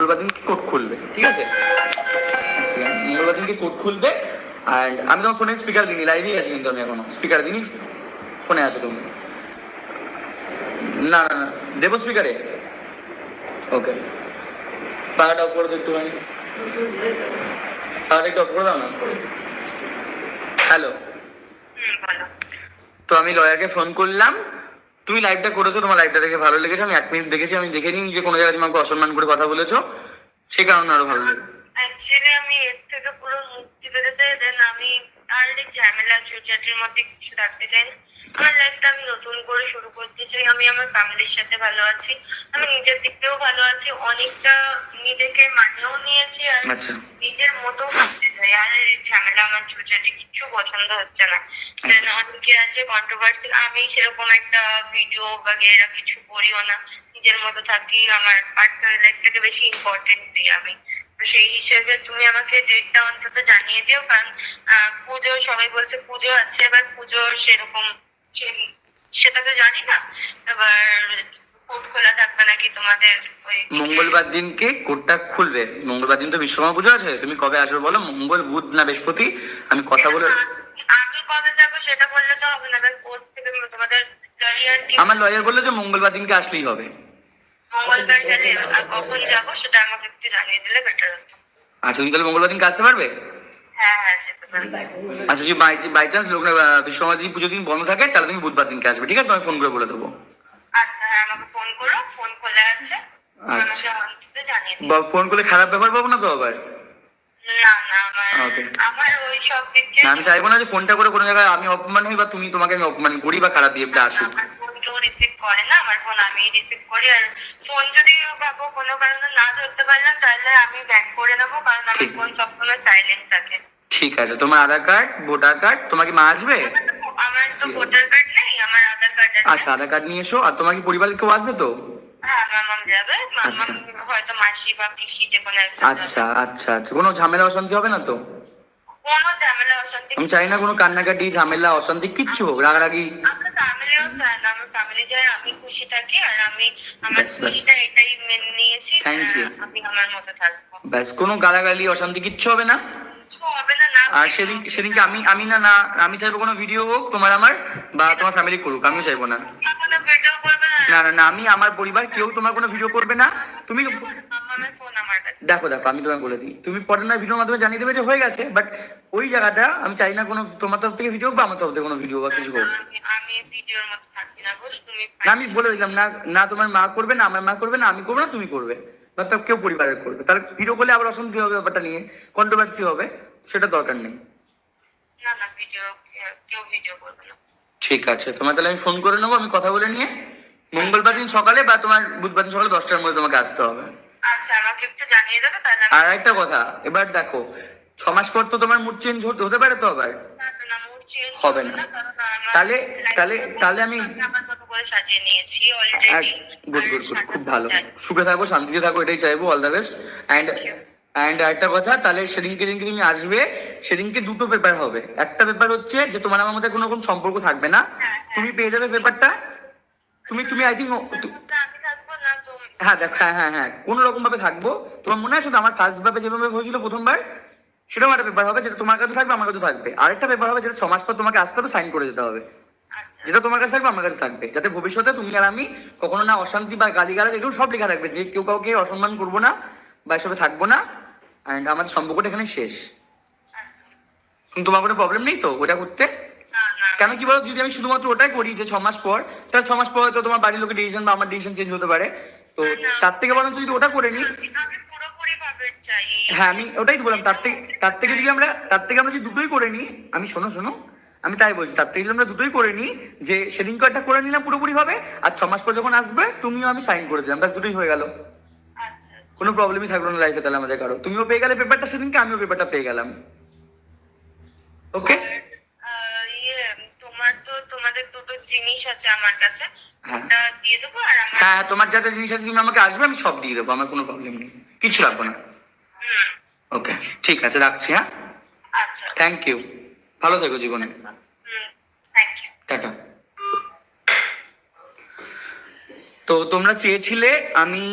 মঙ্গলবার দিনকে কোর্ট খুলবে ঠিক আছে? second, মঙ্গলবার দিনকে কোর্ট খুলবে অ্যান্ড আমি তোমার ফোনে স্পিকার দিইনি লাইভেই আছি কিন্তু আমি এখনও। স্পিকার দিইনি ফোনে আছো তুমি? না না দেবো স্পিকারে ওকে পাখাটা অফ করে দাও একটুখানি। পাখাটা একটু অফ করে দাও না। হ্যালো তো আমি লয়ারকে ফোন করলাম তুমি লাইভটা করেছ, তোমার লাইভটা দেখে ভালো লেগেছে, আমি এক মিনিট দেখেছি, আমি দেখে নিই যে কোনো জায়গায় তুমি আমাকে অসম্মান করে কথা বলেছ, সে কারণে আরও ভালো লেগে অ্যাকচুয়ালি আমি এর থেকে পুরো মুক্তি পেতে চাই দেন আমি আর ঝামেলা চুরচাটির মধ্যে কিছু থাকতে চাই না। আমার লাইফটা আমি নতুন করে শুরু করতে চাই। আমি আমার ফ্যামিলির সাথে ভালো আছি। আমি নিজের দিক থেকেও ভালো আছি। অনেকটা নিজেকে মানিয়েও নিয়েছি আর আচ্ছা। নিজের মতো ভাবতে চাই। আর ঝামেলা আমার চুরচাটি কিচ্ছু পছন্দ হচ্ছে না। দেন অনেকে আছে কন্ট্রোভার্সি আমি সেরকম একটা ভিডিও বাগেরা কিছু করিও না। নিজের মতো থাকি। আমার পার্সোনাল লাইফটাকে বেশি ইম্পর্টেন্ট দিই আমি। সেই হিসেবে তুমি আমাকে ডেটটা অন্তত জানিয়ে দিও কারণ পুজো সবাই বলছে পুজো আছে এবার পুজো সেরকম সেটা তো জানি না। এবার কোর্ট খোলা থাকবে নাকি তোমাদের ওই মঙ্গলবার দিনকে কোর্টটা খুলবে? মঙ্গলবার দিন তো বিশ্বকর্মা পুজো আছে তুমি কবে আসবে বলো? মঙ্গল বুধ না বৃহস্পতি? আমি কথা বলে আমি কবে যাব সেটা বললে তো হবে না কোর্ট থেকে তোমাদের আমার লয়ার বলল যে মঙ্গলবার দিনকে আসলেই হবে। আচ্ছা তুমি তাহলে মঙ্গলবার আসতে পারবে? আচ্ছা যদি বাই চান্স বিশ্বকর্মা দিন বন্ধ থাকে, তাহলে তুমি বুধবার দিনকে আসবে, ঠিক আছে? আমি ফোন করে বলে দেবো। আচ্ছা। ফোন খারাপ পাবো না তো আবার? আমি চাইব না যে ফোনটা করে কোনো জায়গায় আমি অপমান হই বা তুমি তোমাকে আমি অপমান করি বা খারাপ দিয়ে আসুক। করে না? আমার ফোন আমি রিসিভ করি আর ফোন যদি ভাবো কোনো কারণে না ধরতে পারলাম তাহলে আমি ব্যাক করে নেব কারণ আমার ফোন সবসময় সাইলেন্ট থাকে। ঠিক আছে। তোমার আধার কার্ড ভোটার কার্ড তোমার কি মা আসবে? আমার তো ভোটার কার্ড নেই আমার আধার কার্ড আছে। আচ্ছা আধার কার্ড নিয়ে এসো। আর তোমার কি পরিবারের কেউ আসবে তো? হ্যাঁ আচ্ছা। আচ্ছা আচ্ছা আচ্ছা। কোনো ঝামেলা অশান্তি হবে না তো? কোনো ঝামেলা অশান্তি আমি চাই না কোনো কান্নাকাটি ঝামেলা অশান্তি কিচ্ছু হোক রাগারাগি আমার ফ্যামিলিও চায় না আমার আমি খুশি থাকি আর আমি আমার। খুশিটা এটাই মেনে নিয়েছি আমি আমার মতো থাকব। ব্যাস কোনো গালাগালি অশান্তি কিচ্ছু হবে না। আর সেদিন সেদিনকে আমি আমি না না আমি চাইব কোনো ভিডিও হোক তোমার আমার বা তোমার ফ্যামিলি করুক আমিও চাইব না। না? না না আমি আমার পরিবার কেউ তোমার কোনো ভিডিও করবে না। তুমি আমার ফোন আমার কাছে দেখো দেখো আমি তোমাকে বলে দিই। তুমি পরের না ভিডিওর মাধ্যমে জানিয়ে দেবে যে হয়ে গেছে বাট ওই জায়গাটা আমি চাই না কোনো তোমার তরফ থেকে ভিডিও বা আমার তরফ থেকে কোনো ভিডিও বা কিছু হোক। আমি- ভিডিওর মতো থাকি না তুমি না আমি বলে দিলাম না না তোমার মা করবে না আমার মা করবে না আমি করব না তুমি করবে। বা কেউ পরিবারের করবে। তাহলে ভিডিও করলে আবার অশান্তি হবে ব্যাপারটা নিয়ে কন্ট্রোভার্সি হবে সেটা দরকার নেই। না না ভিডিও কেউ ভিডিও করবে না। ঠিক আছে তোমার তাহলে আমি ফোন করে নেব আমি কথা বলে নিয়ে মঙ্গলবার দিন সকালে বা তোমার বুধবার দিন সকালে দশটার মধ্যে তোমাকে আসতে হবে। আচ্ছা আমাকে একটু জানিয়ে দেবে তাহলে আর একটা কথা এবার দেখো ছ মাস পর তো তোমার মুড চেঞ্জ হতে পারে তো আবার? হবে না। তাহলে- তাহলে- তাহলে আমি- গুড গুড গুড খুব ভালো। সুখে থাকো শান্তিতে থাকো এটাই চাইব all the best and and একটা কথা তাহলে সেদিনকে যেদিনকে তুমি আসবে সেদিনকে দুটো পেপার হবে। একটা পেপার হচ্ছে যে তোমার আমার মধ্যে কোনো রকম সম্পর্ক থাকবে না। তুমি পেয়ে যাবে পেপারটা তুমি তুমি আই থিঙ্ক হ্যাঁ দেখো হ্যাঁ হ্যাঁ হ্যাঁ কোনো রকম ভাবে থাকব। তোমার মনে আছে তো আমার ফার্স্ট ভাবে যেভাবে হয়েছিল প্রথমবার? সেটাও একটা পেপার হবে যেটা তোমার কাছে থাকবে আমার কাছে থাকবে। আরেকটা পেপার হবে যেটা ছ মাস পর তোমাকে আসতে হবে সাইন করে যেতে হবে। আচ্ছা। যেটা তোমার কাছে থাকবে আমার কাছে থাকবে। যাতে ভবিষ্যতে তুমি আর আমি কখনো না অশান্তি বা গালিগালাজ এগুলো সব লেখা থাকবে। যে কেউ কাউকে অসম্মান করব না বা এসবে থাকব না। অ্যান্ড আমাদের সম্পর্কটা এখানে শেষ। তোমার কোনো প্রবলেম নেই তো ওটা করতে? কেন কি বলো যদি আমি শুধুমাত্র ওটাই করি যে ছ মাস পর তাহলে ছ মাস পর হয়তো তোমার বাড়ির লোকের ডিসিশন বা আমার ডিসিশন চেঞ্জ হতে পারে। তো তার থেকে বরঞ্চ যদি ওটা করে নিই হ্যাঁ আমি ওটাই তো বললাম তার থেকে তার থেকে যদি আমরা তার থেকে আমরা যদি দুটোই করে নিই আমি শোনো শোনো আমি তাই বলছি তার থেকে যদি আমরা দুটোই করে নিই যে সেদিনকে একটা করে নিলাম পুরোপুরি ভাবে আর ছ মাস পর যখন আসবে তুমিও আমি সাইন করে দিলাম ব্যাস দুটোই হয়ে গেল। আচ্ছা কোনো প্রবলেমই থাকল না লাইফে তাহলে আমাদের কারও। তুমিও পেয়ে গেলে পেপারটা সেদিনকে আমিও পেপারটা পেয়ে গেলাম। ওকে ইয়ে তোমার তো তোমাদের দুটো জিনিস আছে আমার কাছে। হ্যাঁ। আমার হ্যাঁ তোমার যা যা জিনিস আছে তুমি আমাকে আসবে আমি সব দিয়ে দেবো আমার কোনো প্রবলেম নেই। কিছু লাগবে না। ওকে ঠিক আছে রাখছি হ্যাঁ? আচ্ছা। থ্যাংক ইউ ভালো থেকো জীবনে। টাটা। তো তোমরা চেয়েছিলে আমি